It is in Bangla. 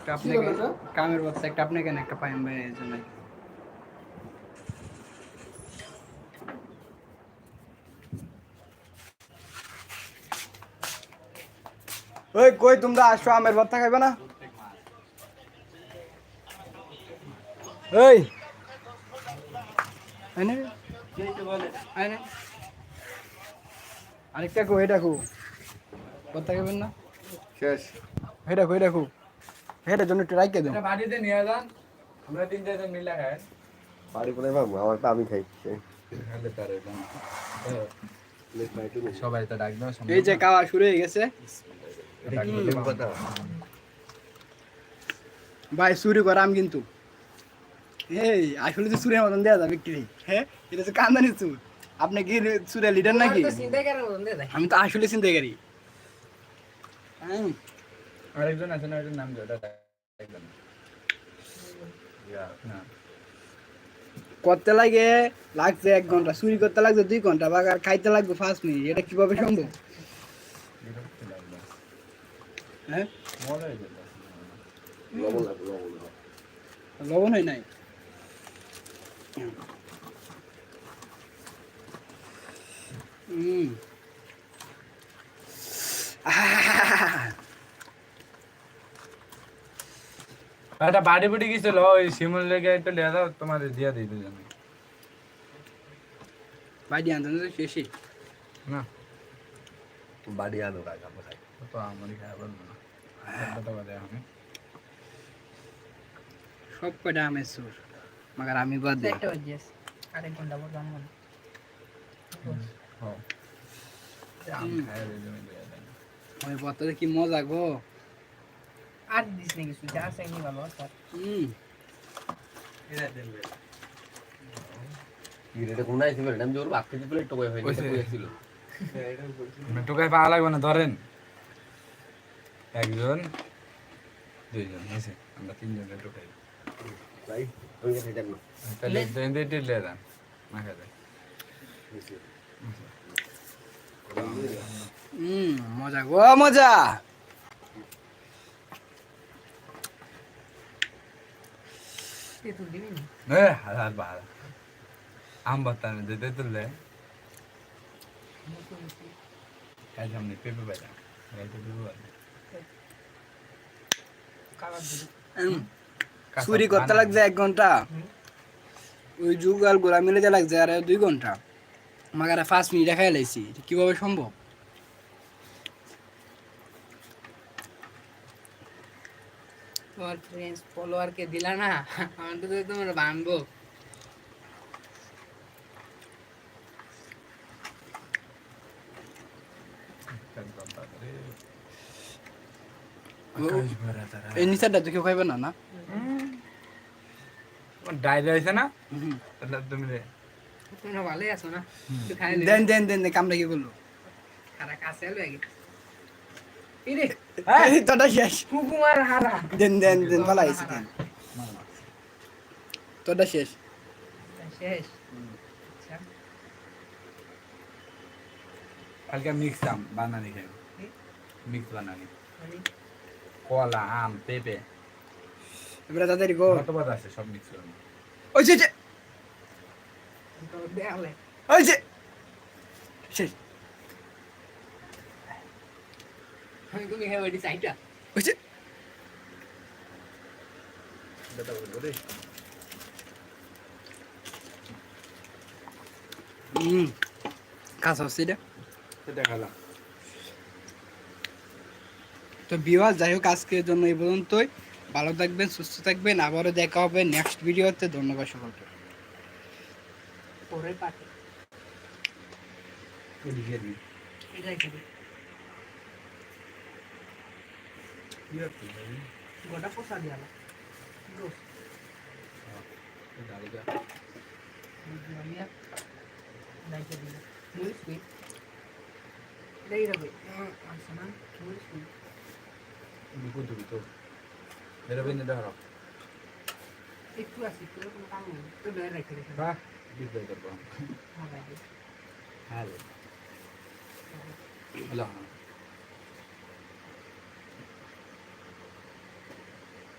একটা আপনাকে কামের বস্তা একটা আপনাকে একটা পাইম ভাই এই জন্য ওই কই তোমরা আসো আমের ভর্তা খাইবে না? এই। আইনে। আইনে। আরেকটা কো এটা কো। ভর্তা খাইবেন না? শেষ। এটা কো এটা কো। এটার জন্য একটু রাইকে দেন বাড়িতে নিয়ে যান। আমরা তিন চারজন মিলে খাই। বাড়ি কোথায় পাবো আমারটা আমি খাই। সবাই তো ডাক দাও এই যে খাওয়া শুরু হয়ে গেছে। ভাই চুরি করাম কিন্তু। এই আসলে তো চুরের মতন দেওয়া যাবে বিক্রি হ্যাঁ এটা তো কান্দানি চুর। আপনি কি চুরের লিডার নাকি? আমি তো আসলে চিন্তাকারী হ্যাঁ। আরেকজন আছে না ওইটার নাম কি ওটা একজন করতে লাগে লাগছে এক ঘণ্টা চুরি করতে লাগছে দুই ঘণ্টা বা আর খাইতে লাগবে পাঁচ মিনিট এটা কীভাবে সম্ভব? হ্যাঁ? লবণ হয় নাই? হুম একটা বাড়ি বুড়ি গেছিল ওই শিমুল লেগে একটু লিয়ে দাও তোমার দিয়ে দিই দুজনে দিয়ে আনতে শেষে না। বাড়ি আনো কাকা কোথায় তো আমারই খাওয়া বলব না। কথা বলে আমি সব কটা আমের সুর মাগার আমি বাদ দিই একটা বাজিয়েস আরেক ঘণ্টা পর হ্যাঁ খাই দেয় ওই পত্রে কি মজা গো। আর দিস নাকি সুইচ আর সাইনি ভালো স্যার হুম কি রেটে কোন আইছে বেরে আমি জোর বাক্কে দিতে প্লেট টকই হয়নি ওইসে। এটা কইছিল টোকাই পাওয়া লাগবে না ধরেন একজন দুইজন হয়েছে আমরা তিনজনের টোকাই ভাই ওই কথা এটা না তাহলে দেন দিয়ে টিলে দেন না খেতে হুম মজা গো মজা দিবি আম বাতানে সামনে পেঁপে। চুরি করতে লাগছে এক ঘণ্টা ওই যুগাল গোলা মিলে যা লাগছে আর দুই ঘণ্টা মাগার পাঁচ মিনিট খাই লাইছি কীভাবে সম্ভব তোমার ফ্রেন্ডস ফলোয়ারকে দিলা না আমার তো তোমার বানবো। এই নিচারটা তো কেউ খাইবে না না? ডায়রিয়া হয়েছে না? তুমি তোমরা ভালোই আছো না? দেন দেন দেন কামটা কি করল? খারা কাছে এলো আগে ইরে এই তোটা শেষ। দেন দেন দেন ভালো আইসি দেন। তোটা শেষ। শেষ। আচ্ছা। মিক্স আম বানানি খাই মিক্স বানানি। মানে? কলা আম পেঁপে। এবারে তাড়াতাড়ি গো কত কত আছে সব মিক্স করে ওই যে যে, ওই যে। শেষ আমি তুমি খাই ওইটি সাইডটা ওই যে হুম কাঁচা হচ্ছে এটা সেটা তো বিওয়ার যাই হোক আজকের জন্য এই পর্যন্তই। ভালো থাকবেন সুস্থ থাকবেন। আবারও দেখা হবে নেক্সট ভিডিওতে ধন্যবাদ সকলকে। পরের Halo. Halo.